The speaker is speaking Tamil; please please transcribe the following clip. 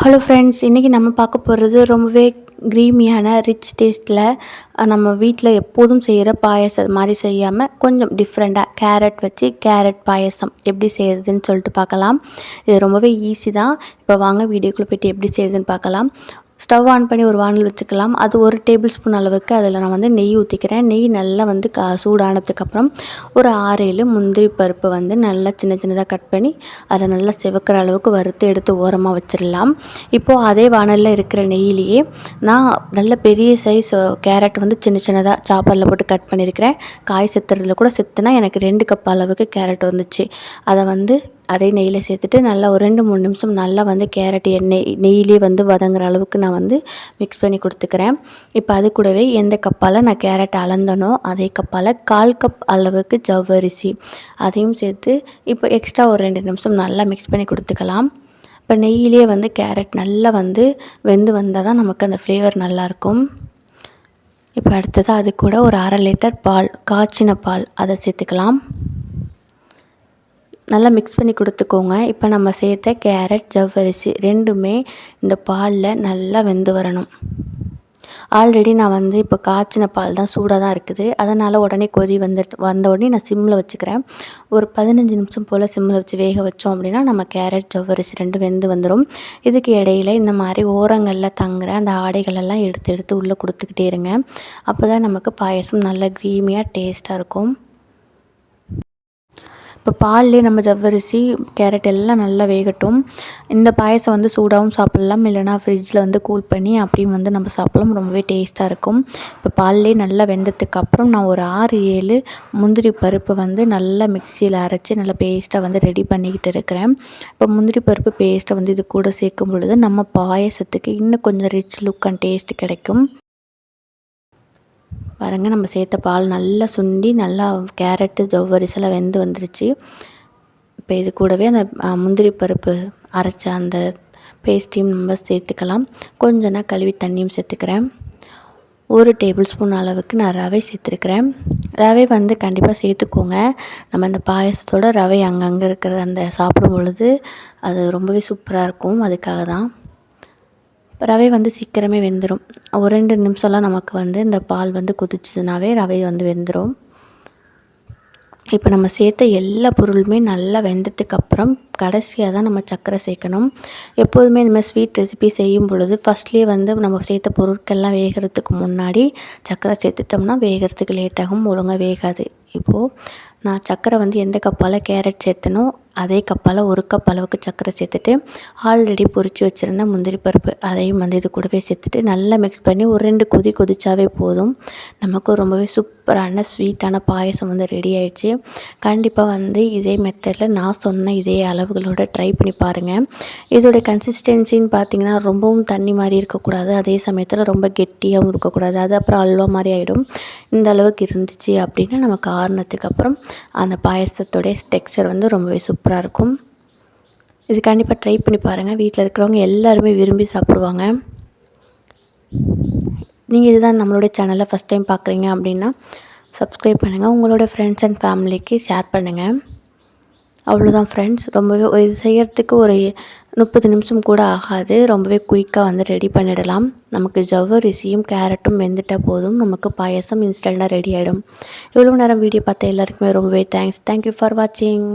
ஹலோ ஃப்ரெண்ட்ஸ் இன்றைக்கி நம்ம பார்க்க போகிறது ரொம்பவே க்ரீமியான ரிச் டேஸ்ட்டில் நம்ம வீட்டில் எப்போதும் செய்கிற பாயசம் மாதிரி செய்யாமல் கொஞ்சம் டிஃப்ரெண்ட்டாக கேரட் வச்சு கேரட் பாயசம் எப்படி செய்கிறதுன்னு சொல்லிட்டு பார்க்கலாம். இது ரொம்பவே ஈஸி தான். இப்போ வாங்க வீடியோக்குள்ளே போய்ட்டு எப்படி செய்யுதுன்னு பார்க்கலாம். ஸ்டவ் ஆன் பண்ணி ஒரு வானல் வச்சுக்கலாம். அது ஒரு டேபிள் ஸ்பூன் அளவுக்கு அதில் நான் வந்து நெய் ஊற்றிக்கிறேன் நெய் நல்லா வந்து கா சூடானதுக்கப்புறம் ஒரு ஆறு ஏழு முந்திரி பருப்பு வந்து நல்லா சின்ன சின்னதாக கட் பண்ணி அதில் நல்லா செவக்கிற அளவுக்கு வறுத்து எடுத்து ஓரமாக வச்சிடலாம். இப்போது அதே வானலில் இருக்கிற நெய்யிலேயே நான் நல்ல பெரிய சைஸ் கேரட் வந்து சின்ன சின்னதாக சாப்பரில் போட்டு கட் பண்ணியிருக்கிறேன். காய் செத்துறதுல கூட செத்துனா எனக்கு ரெண்டு கப் அளவுக்கு கேரட் வந்துச்சு. அதை வந்து அதே நெய்யில் சேர்த்துட்டு நல்லா ஒரு ரெண்டு மூணு நிமிஷம் நல்லா வந்து கேரட் எண்ணெய் நெய்யிலே வந்து வதங்குற அளவுக்கு நான் வந்து மிக்ஸ் பண்ணி கொடுத்துக்கிறேன். இப்போ அது கூடவே எந்த கப்பால் நான் கேரட் அளந்தனோ அதே கப்பால் கால் கப் அளவுக்கு ஜவ்வரிசி அதையும் சேர்த்து இப்போ எக்ஸ்ட்ரா ஒரு ரெண்டு நிமிஷம் நல்லா மிக்ஸ் பண்ணி கொடுத்துக்கலாம். இப்போ நெய்யிலே வந்து கேரட் நல்லா வந்து வெந்து வந்தால் தான் நமக்கு அந்த ஃப்ளேவர் நல்லாயிருக்கும் இப்போ அடுத்தது அது கூட ஒரு அரை லிட்டர் பால் காய்ச்சின பால் அதை சேர்த்துக்கலாம். நல்லா மிக்ஸ் பண்ணி கொடுத்துக்கோங்க. இப்போ நம்ம சேர்த்த கேரட் ஜவ்வரிசி ரெண்டுமே இந்த பாலில் நல்லா வெந்து வரணும். ஆல்ரெடி நான் வந்து இப்போ காய்ச்சின பால் தான் சூடாக தான் இருக்குது. அதனால் உடனே கொதி வந்துட்டு வந்த உடனே நான் சிம்மில் வச்சுக்கிறேன். ஒரு பதினஞ்சு நிமிஷம் போல் சிம்மில் வச்சு வேக வச்சோம் அப்படின்னா நம்ம கேரட் ஜவ்வரிசி ரெண்டும் வெந்து வந்துடும் இதுக்கு இடையில இந்த மாதிரி ஓரங்களில் தங்குற அந்த ஆடைகளெல்லாம் எடுத்து எடுத்து உள்ளே கொடுத்துக்கிட்டே இருங்க. அப்போ தான் நமக்கு பாயசம் நல்லா க்ரீமியாக டேஸ்ட்டாக இருக்கும். இப்போ பால்லே நம்ம ஜவ்வரிசி கேரட் எல்லாம் நல்லா வேகட்டும். இந்த பாயசம் வந்து சூடாகவும் சாப்பிட்லாம். இல்லைனா ஃப்ரிட்ஜில் வந்து கூல் பண்ணி அப்படியும் வந்து நம்ம சாப்பிட்லாம். ரொம்பவே டேஸ்ட்டாக இருக்கும். இப்போ பால்லே நல்லா வெந்ததுக்கு அப்புறம் நான் ஒரு ஆறு ஏழு முந்திரி பருப்பு வந்து நல்லா மிக்சியில் அரைச்சி நல்லா பேஸ்ட்டாக வந்து ரெடி பண்ணிக்கிட்டு இருக்கிறேன். இப்போ முந்திரி பருப்பு பேஸ்ட்டை வந்து இது கூட சேர்க்கும் பொழுது நம்ம பாயசத்துக்கு இன்னும் கொஞ்சம் ரிச் லுக் அண்ட் டேஸ்ட் கிடைக்கும். பாருங்க நம்ம சேர்த்த பால் நல்லா சுண்டி நல்லா கேரட்டு ஜவ்வரிசெல்லாம் வெந்து வந்துருச்சு. இப்போ இது கூடவே அந்த முந்திரி பருப்பு அரைச்ச அந்த பேஸ்ட்டையும் நம்ம சேர்த்துக்கலாம். கொஞ்ச நான் கழுவி தண்ணியும் சேர்த்துக்கிறேன். ஒரு டேபிள் ஸ்பூன் அளவுக்கு நான் ரவை சேர்த்துருக்குறேன். ரவை வந்து கண்டிப்பாக சேர்த்துக்கோங்க. நம்ம அந்த பாயசத்தோட ரவை அங்கங்கே இருக்கிற அந்த சாப்பிடும் பொழுது அது ரொம்பவே சூப்பராக இருக்கும். அதுக்காக தான் ரவை வந்து சீக்கிரமே வெந்துடும் ஒரு ரெண்டு நிமிஷம்லாம் நமக்கு வந்து இந்த பால் வந்து கொதிச்சதுனாவே ரவை வந்து வெந்துடும் இப்போ நம்ம சேர்த்த எல்லா பொருளுமே நல்லா வெந்ததுக்கு அப்புறம் கடைசியாக தான் நம்ம சர்க்கரை சேர்க்கணும். எப்போதுமே இந்த மாதிரி ஸ்வீட் ரெசிபி செய்யும் பொழுது ஃபஸ்ட்லேயே வந்து நம்ம சேர்த்த பொருட்கள்லாம் வேகிறதுக்கு முன்னாடி சர்க்கரை சேர்த்துட்டோம்னா வேகிறதுக்கு லேட்டாகும் ஒழுங்காக வேகாது. இப்போது நான் சர்க்கரை வந்து எந்த கப்பால் கேரட் சேர்த்தனோ அதே கப்பால் ஒரு கப் அளவுக்கு சர்க்கரை சேர்த்துட்டு ஆல்ரெடி பொறிச்சு வச்சுருந்த முந்திரி பருப்பு அதையும் வந்து இது கூடவே சேர்த்துட்டு நல்லா மிக்ஸ் பண்ணி ஒரு ரெண்டு கொதி கொதிச்சாவே போதும். நமக்கு ரொம்பவே சூப்பரான ஸ்வீட்டான பாயசம் வந்து ரெடி ஆயிடுச்சு. கண்டிப்பாக வந்து இதே மெத்தடில் நான் சொன்ன இதே அளவுகளோட ட்ரை பண்ணி பாருங்கள் இதோடைய கன்சிஸ்டன்சின்னு பார்த்தீங்கன்னா ரொம்பவும் தண்ணி மாதிரி இருக்கக்கூடாது. அதே சமயத்தில் ரொம்ப கெட்டியாகவும் இருக்கக்கூடாது. அது அப்புறம் அல்வா மாதிரி ஆகிடும் இந்த அளவுக்கு இருந்துச்சு அப்படின்னா நமக்கு ஆறுனதுக்கு அப்புறம் அந்த பாயசத்தோடைய டெக்ஸ்சர் வந்து ரொம்பவே சூப்பராக இருக்கும். இது கண்டிப்பாக ட்ரை பண்ணி பாருங்கள் வீட்டில் இருக்கிறவங்க எல்லாருமே விரும்பி சாப்பிடுவாங்க. நீங்கள் இதுதான் நம்மளுடைய சேனலை ஃபஸ்ட் டைம் பார்க்குறீங்க அப்படின்னா சப்ஸ்கிரைப் பண்ணுங்கள் உங்களோட ஃப்ரெண்ட்ஸ் அண்ட் ஃபேமிலிக்கு ஷேர் பண்ணுங்கள் அவ்வளோதான் ஃப்ரெண்ட்ஸ் ரொம்பவே இது செய்கிறதுக்கு ஒரு முப்பது நிமிஷம் கூட ஆகாது. ரொம்பவே குயிக்காக வந்து ரெடி பண்ணிடலாம். நமக்கு ஜவ்வரிசியும் கேரட்டும் வெந்துட்டால் போதும். நமக்கு பாயசம் இன்ஸ்டண்ட்டாக ரெடி ஆகிடும் இவ்வளோ நேரம் வீடியோ பார்த்த எல்லாருக்குமே ரொம்பவே தேங்க்ஸ் தேங்க்யூ ஃபார் வாட்சிங்